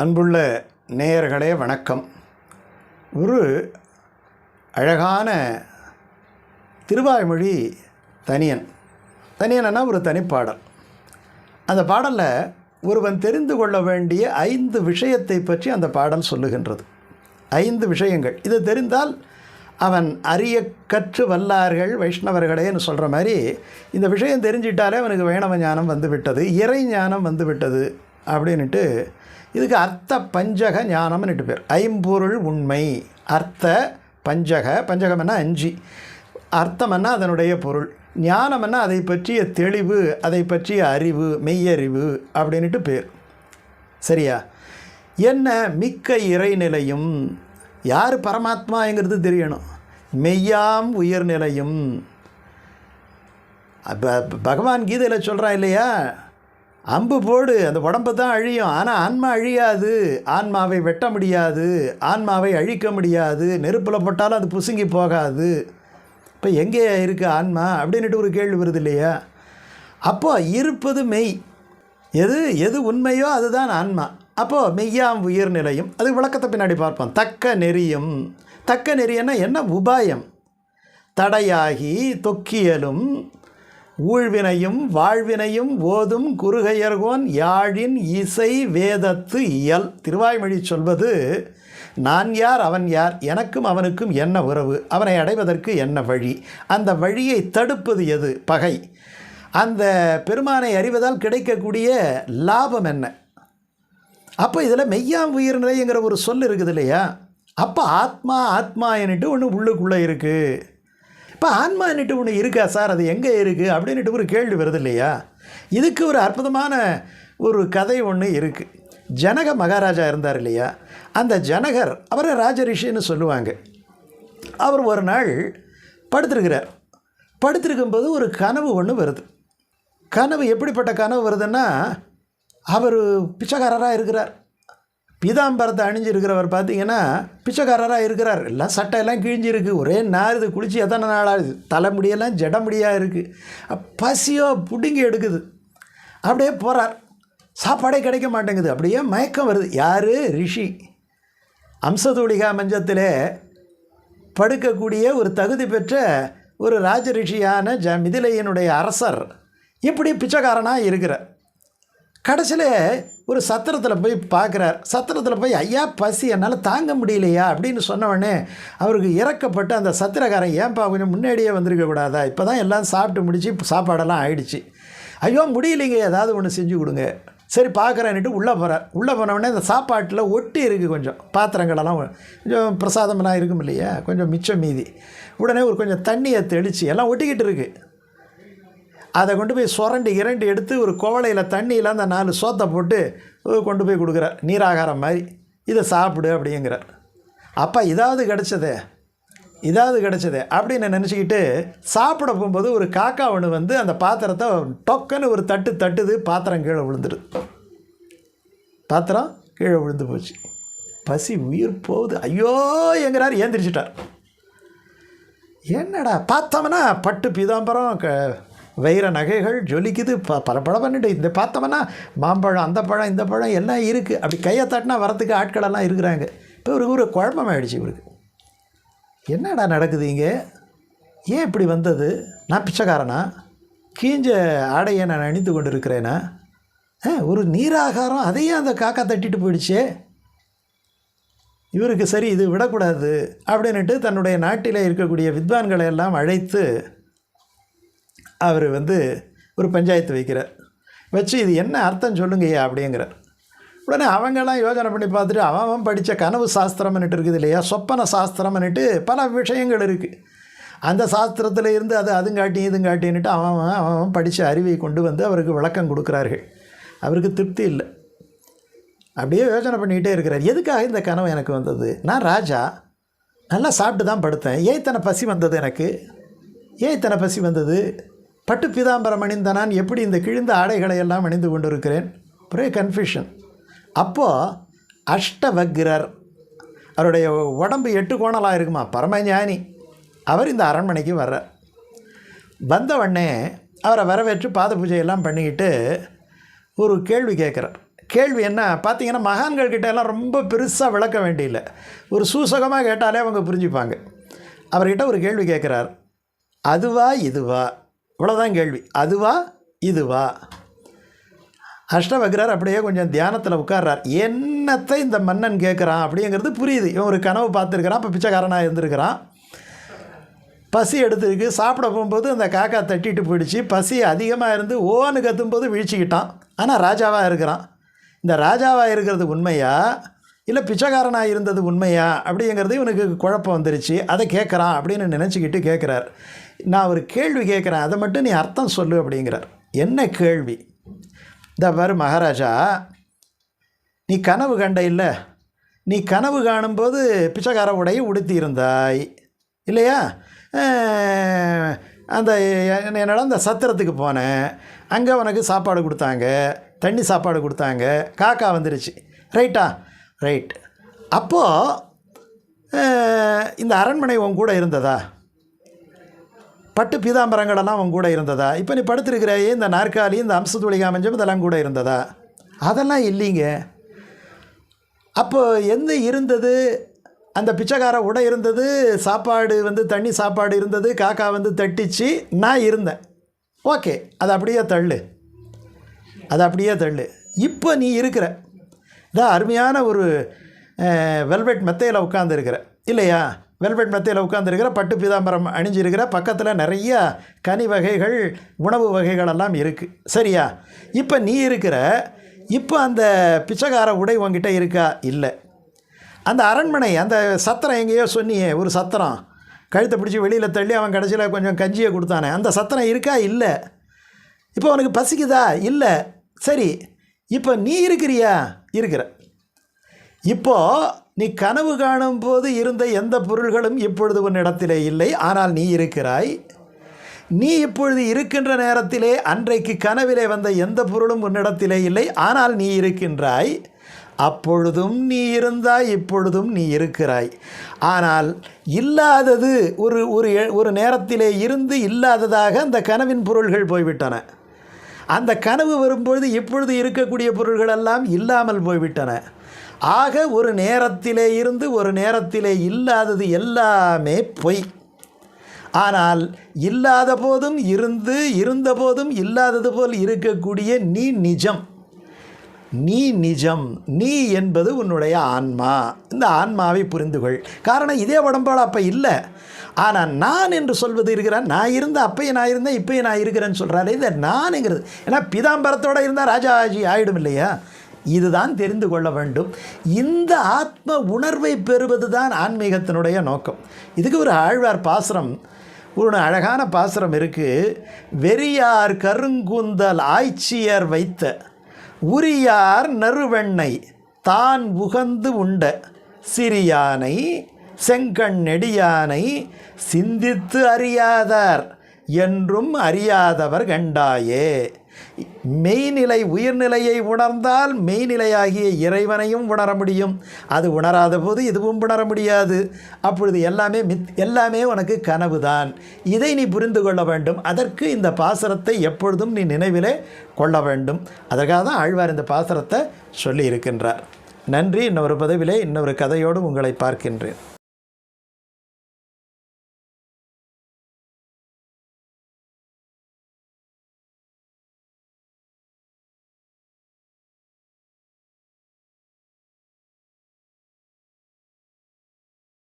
அன்புள்ள நேயர்களே வணக்கம். ஒரு அழகான திருவாய்மொழி தனியன். தனியன்னா ஒரு தனிப்பாடல். அந்த பாடலில் ஒருவன் தெரிந்து கொள்ள வேண்டிய ஐந்து விஷயத்தை பற்றி அந்த பாடல் சொல்லுகின்றது. ஐந்து விஷயங்கள். இது தெரிந்தால் அவன் அரிய கற்று வல்லார்கள் வைஷ்ணவர்களேன்னு சொல்கிற மாதிரி இந்த விஷயம் தெரிஞ்சிட்டாலே அவனுக்கு வைணவ ஞானம் வந்துவிட்டது இறை ஞானம் வந்து விட்டது அப்படின்ட்டு இதுக்கு அர்த்த பஞ்சக ஞானம்னுட்டு பேர். ஐம்பொருள் உண்மை. அர்த்த பஞ்சக பஞ்சகம்னா அஞ்சு. அர்த்தம்னா அதனுடைய பொருள். ஞானம்னா அதை பற்றிய தெளிவு அதை பற்றிய அறிவு மெய்யறிவு அப்படின்ட்டு பேர். சரியா? என்ன மிக்க இறைநிலையும் யார் பரமாத்மாங்கிறது தெரியணும். மெய்யாம் உயர்நிலையும். அப்போ பகவான் கீதையில் சொல்கிறான் இல்லையா? அம்பு போடு அந்த உடம்பு தான் அழியும். ஆனால் ஆன்மா அழியாது. ஆன்மாவை வெட்ட முடியாது. ஆன்மாவை அழிக்க முடியாது. நெருப்பில் போட்டாலும் அது புசுங்கி போகாது. இப்போ எங்கே இருக்குது ஆன்மா? அப்படின்ட்டு ஒரு கேள்வி வருது இல்லையா? அப்போ இருப்பது மெய். எது எது உண்மையோ அதுதான் ஆன்மா. அப்போது மெய்யாம் உயிர்நிலையும் அது விளக்கத்தை பின்னாடி பார்ப்போம். தக்க நெறியும். தக்க நெறியன்னா என்ன? உபாயம். தடையாகி தொக்கியலும் ஊழ்வினையும் வாழ்வினையும் ஓதும் குறுகையர்கோன் யாழின் இசை வேதத்து இயல். திருவாய்மொழி சொல்வது நான் யார் அவன் யார்? எனக்கும் அவனுக்கும் என்ன உறவு? அவனை அடைவதற்கு என்ன வழி? அந்த வழியை தடுப்பது எது? பகை. அந்த பெருமானை அறிவதால் கிடைக்கக்கூடிய லாபம் என்ன? அப்போ இதில் மெய்யாம் உயிர்நிலைங்கிற ஒரு சொல் இருக்குது இல்லையா? அப்போ ஆத்மா ஆத்மா என்னட்டு ஒன்று உள்ளுக்குள்ளே இருக்குது இப்போ ஆன்மா என்னட்டு ஒன்று இருக்கா சார்? அது எங்கே இருக்குது அப்படின்ட்டு ஒரு கேள்வி வருது இல்லையா? இதுக்கு ஒரு அற்புதமான ஒரு கதை ஒன்று இருக்குது ஜனக மகாராஜா இருந்தார் இல்லையா? அந்த ஜனகர் அவரை ராஜரிஷின்னு சொல்லுவாங்க. அவர் ஒரு நாள் படுத்திருக்கிறார். படுத்திருக்கும்போது ஒரு கனவு ஒன்று வருது. கனவு எப்படிப்பட்ட கனவு வருதுன்னா அவர் பிச்சைக்காரராக இருக்கிறார். பீதாம்பரத்தை அணிஞ்சிருக்கிறவர் பார்த்தீங்கன்னா பிச்சைக்காரராக இருக்கிறார். எல்லாம் சட்டையெல்லாம் கிழிஞ்சிருக்கு. ஒரே நாருது குளிச்சு எத்தனை நாள் ஆகுது? தலைமுடியெல்லாம் ஜடமுடியாக இருக்குது பசியோ பிடுங்கி எடுக்குது. அப்படியே போகிறார் சாப்பாடே கிடைக்க மாட்டேங்குது. அப்படியே மயக்கம் வருது. யார்? ரிஷி. அம்சதூளிகா மஞ்சத்திலே படுக்கக்கூடிய ஒரு தகுதி பெற்ற ஒரு ராஜரிஷியான ஜ மிதிலையனுடைய அரசர். இப்படி பிச்சைக்காரனாக இருக்கிறார். கடைசியில் ஒரு சத்திரத்தில் போய் பார்க்குறார். சத்திரத்தில் போய் ஐயா பசி என்னால் தாங்க முடியலையா? அப்படின்னு சொன்னவொடனே அவருக்கு இறக்கப்பட்டு அந்த சத்திரக்காரன் ஏன்பா கொஞ்சம் முன்னாடியே வந்திருக்க கூடாதா? இப்போ தான் எல்லாம் சாப்பிட்டு முடிச்சு சாப்பாடெல்லாம் ஆயிடுச்சு. ஐயோ முடியலைங்க ஏதாவது ஒன்று செஞ்சு கொடுங்க. சரி பார்க்குறேன்னுட்டு உள்ளே போகிறார் உள்ளே போனவொடனே இந்த சாப்பாட்டில் ஒட்டி இருக்குது கொஞ்சம். பாத்திரங்களெல்லாம் கொஞ்சம் பிரசாதமெல்லாம் இருக்கும் இல்லையா? கொஞ்சம் மிச்சம் மீதி. உடனே ஒரு கொஞ்சம் தண்ணியை தெளித்து எல்லாம் ஒட்டிக்கிட்டு இருக்குது அதை கொண்டு போய் சுரண்டி இரண்டு எடுத்து ஒரு கோவலையில் தண்ணியில் அந்த நாலு சோத்தை போட்டு கொண்டு போய் கொடுக்குறார். நீராகாரம் மாதிரி. இதை சாப்பிடு அப்படிங்கிறார். அப்போ இதாவது கிடச்சதே. இதாவது கிடச்சதே அப்படின்னு நினச்சிக்கிட்டு சாப்பிட போகும்போது ஒரு காக்கா ஒன்று வந்து அந்த பாத்திரத்தை டொக்குன்னு ஒரு தட்டு தட்டுது பாத்திரம் கீழே விழுந்துடுது பாத்திரம் கீழே விழுந்து போச்சு. பசி உயிர் போகுது. ஐயோ எங்கிறார் ஏந்திரிச்சிட்டார். என்னடா பார்த்தோம்னா பட்டு பீதாம்பரம் க வைர நகைகள் ஜொலிக்குது. ப பல பல பண்ணிட்டு இந்த பார்த்தோம்னா மாம்பழம் அந்த பழம் இந்த பழம் எல்லாம் இருக்குது அப்படி கையை தட்டினா வரத்துக்கு ஆட்களெல்லாம் இருக்கிறாங்க. இப்போ இவருக்கு ஒரு குழப்பமாயிடுச்சு இவருக்கு. என்னடா நடக்குது இங்கே? ஏன் இப்படி வந்தது? நான் பிச்சைக்காரனா? கீஞ்ச ஆடையை நான் அணிந்து கொண்டு இருக்கிறேனா ஒரு நீராகாரம் அதையும் அந்த காக்கா தட்டிட்டு போயிடுச்சே. இவருக்கு சரி இது விடக்கூடாது அப்படின்ட்டு தன்னுடைய நாட்டில் இருக்கக்கூடிய வித்வான்களை எல்லாம் அழைத்து அவர் வந்து ஒரு பஞ்சாயத்து வைக்கிறார். வச்சு இது என்ன அர்த்தம் சொல்லுங்கய்யா அப்படிங்கிறார். உடனே அவங்கெல்லாம் யோசனை பண்ணி பார்த்துட்டு அவன் படித்த கனவு சாஸ்திரம்னுட்டு இருக்குது இல்லையா? சொப்பன சாஸ்திரம்னுட்டு பல விஷயங்கள் இருக்குது அந்த சாஸ்திரத்தில் இருந்து அது அதுங்காட்டி இதுங்காட்டின்னுட்டு அவன் அவன் படித்த அறிவை கொண்டு வந்து அவருக்கு விளக்கம் கொடுக்குறார்கள். அவருக்கு திருப்தி இல்லை. அப்படியே யோசனை பண்ணிக்கிட்டே இருக்கிறார். எதுக்காக இந்த கனவு எனக்கு வந்தது? நான் ராஜா. நல்லா சாப்பிட்டு தான் படுத்தேன். ஏன் இத்தனை பசி வந்தது எனக்கு? ஏன் இத்தனை பசி வந்தது? பட்டு பீதாம்பரம் அணிந்த நான் எப்படி இந்த கிழிந்த ஆடைகளை எல்லாம் அணிந்து கொண்டிருக்கிறேன்? ஒரே கன்ஃபியூஷன் அப்போது அஷ்டவக்ரர் அவருடைய உடம்பு எட்டு கோணலாக இருக்குமா? பரமஞானி. அவர் இந்த அரண்மனைக்கு வர்றார். வந்தவொடனே அவரை வரவேற்று பாத பூஜையெல்லாம் பண்ணிக்கிட்டு ஒரு கேள்வி கேட்குறார். கேள்வி என்ன? பார்த்தீங்கன்னா மகான்கள் கிட்ட எல்லாம் ரொம்ப பெருசாக விளக்க வேண்டியில்லை. ஒரு சூசகமாக கேட்டாலே அவங்க புரிஞ்சுப்பாங்க. அவர்கிட்ட ஒரு கேள்வி கேட்குறார். அதுவா இதுவா? இவ்வளோதான் கேள்வி. அதுவா? இதுவா? அஷ்டவக்ரர் அப்படியே கொஞ்சம் தியானத்தில் உட்கார்றார். என்னத்தை இந்த மன்னன் கேட்குறான் அப்படிங்கிறது புரியுது. இவன் ஒரு கனவு பார்த்துருக்கிறான் இப்போ பிச்சைக்காரனாக இருந்திருக்கிறான். பசி எடுத்துருக்கு சாப்பிட போகும்போது அந்த காக்கா தட்டிட்டு போயிடுச்சு. பசி அதிகமாக இருந்து ஓன்னு கத்தும்போது வீழ்ச்சிக்கிட்டான். ஆனால் ராஜாவாக இருக்கிறான். இந்த ராஜாவாக இருக்கிறது உண்மையா? இல்லை பிச்சைக்காரனாக இருந்தது உண்மையா? அப்படிங்கிறது இவனுக்கு குழப்பம் வந்துருச்சு. அதை கேட்குறான் அப்படின்னு நினச்சிக்கிட்டு கேட்குறார் நான் ஒரு கேள்வி கேட்குறேன் அதை மட்டும் நீ அர்த்தம் சொல்லு அப்படிங்கிறார். என்ன கேள்வி? இந்த பாரு மகாராஜா நீ கனவு கண்ட இல்லை நீ கனவு காணும்போது பிச்சைக்கார உடையை உடுத்தியிருந்தாய் இல்லையா? அந்த என்னடா அந்த சத்திரத்துக்கு போனேன் அங்கே உனக்கு சாப்பாடு கொடுத்தாங்க தண்ணி சாப்பாடு கொடுத்தாங்க காக்கா வந்துருச்சு. ரைட்டா ரைட் அப்போது இந்த அரண்மனை உன் கூட இருந்ததா? பட்டு பீதாம்பரங்களெல்லாம் அவன் கூட இருந்ததா? இப்போ நீ படுத்திருக்கிறாயே இந்த நாற்காலி இந்த அம்சத்துளிகா மஞ்சம் இதெல்லாம் கூட இருந்ததா? அதெல்லாம் இல்லைங்க. அப்போ எந்த இருந்தது? அந்த பிச்சைக்கார உடை இருந்தது சாப்பாடு வந்து தண்ணி சாப்பாடு இருந்தது காக்கா வந்து தட்டிச்சு நான் இருந்தேன். ஓகே அது அப்படியே தள்ளு. அது அப்படியே தள்ளு. இப்போ நீ இருக்கிற இதான் அருமையான ஒரு வெல்வெட் மெத்தையில் உட்காந்துருக்கிற இல்லையா? வெல்வெட் மெத்தையில் உட்காந்துருக்கிற பட்டு பீதாம்பரம் அணிஞ்சிருக்கிற பக்கத்தில் நிறைய கனி வகைகள் உணவு வகைகள் எல்லாம் இருக்குது சரியா? இப்போ நீ இருக்கிற இப்போ அந்த பிச்சைக்கார உடை உங்ககிட்ட இருக்கா? இல்லை. அந்த அரண்மனை அந்த சத்திரம் எங்கேயோ சொன்னியே ஒரு சத்திரம். கழுத்தை பிடிச்சி வெளியில் தள்ளி அவன் கடைசியில் கொஞ்சம் கஞ்சியை கொடுத்தானே. அந்த சத்திரம் இருக்கா? இல்லை. இப்போ உனக்கு பசிக்குதா? இல்லை. சரி. இப்போ நீ இருக்கிறியா? இருக்கிற. இப்போ நீ கனவு காணும் போது இருந்த எந்த பொருள்களும் இப்பொழுது உன்னிடத்திலே இல்லை. ஆனால் நீ இருக்கிறாய். நீ இப்பொழுது இருக்கின்ற நேரத்திலே அன்றைக்கு கனவிலே வந்த எந்த பொருளும் உன்னிடத்திலே இல்லை. ஆனால் நீ இருக்கின்றாய். அப்பொழுதும் நீ இருந்தாய் இப்பொழுதும் நீ இருக்கிறாய். ஆனால் இல்லாதது ஒரு ஒரு எ- ஒரு நேரத்திலே இருந்து இல்லாததாக அந்த கனவின் பொருள்கள் போய்விட்டன. அந்த கனவு வரும்பொழுது இப்பொழுது இருக்கக்கூடிய பொருள்கள் எல்லாம் இல்லாமல் போய்விட்டன. ஆக ஒரு நேரத்திலே இருந்து ஒரு நேரத்திலே இல்லாதது எல்லாமே பொய். ஆனால் இல்லாத போதும் இருந்து இருந்த போதும் இல்லாதது போல் இருக்கக்கூடிய நீ நிஜம். நீ நிஜம் நீ என்பது உன்னுடைய ஆன்மா. இந்த ஆன்மாவை புரிந்துகொள். காரணம் இதே உடம்போடு அப்போ இல்லை. ஆனால் நான் என்று சொல்வது இருக்கிறான் நான் இருந்த அப்பையும் நான் இருந்தேன் இப்பையும் நான் இருக்கிறேன்னு சொல்கிறாரு இந்த நானுங்கிறது. ஏன்னா பிதாம்பரத்தோடு இருந்தால் ராஜாஜி ஆயிடும் இல்லையா? இதுதான் தெரிந்து கொள்ள வேண்டும். இந்த ஆத்ம உணர்வை பெறுவது தான் ஆன்மீகத்தினுடைய நோக்கம். இதுக்கு ஒரு ஆழ்வார் பாசுரம் ஒரு அழகான பாசுரம் இருக்குது வெறியார் கருங்குந்தல் ஆய்ச்சியர் வைத்த உரியார் நறுவெண்ணை தான் உகந்து உண்ட சிறியானை செங்கண் நெடியானை சிந்தித்து அறியாதார் என்றும் அறியாதவர் கண்டாயே. மெய்நிலை உயிர்நிலையை உணர்ந்தால் மெய்நிலையாகிய இறைவனையும் உணர முடியும். அது உணராத போது இதுவும் உணர முடியாது. அப்பொழுது எல்லாமே மித் எல்லாமே உனக்கு கனவுதான். இதை நீ புரிந்து கொள்ள வேண்டும். அதற்கு இந்த பாசரத்தை எப்பொழுதும் நீ நினைவிலே கொள்ள வேண்டும். அதற்காக தான் ஆழ்வார் இந்த பாசரத்தை சொல்லி இருக்கின்றார் நன்றி. இன்னொரு பதவியிலே இன்னொரு கதையோடு உங்களை பார்க்கின்றேன்.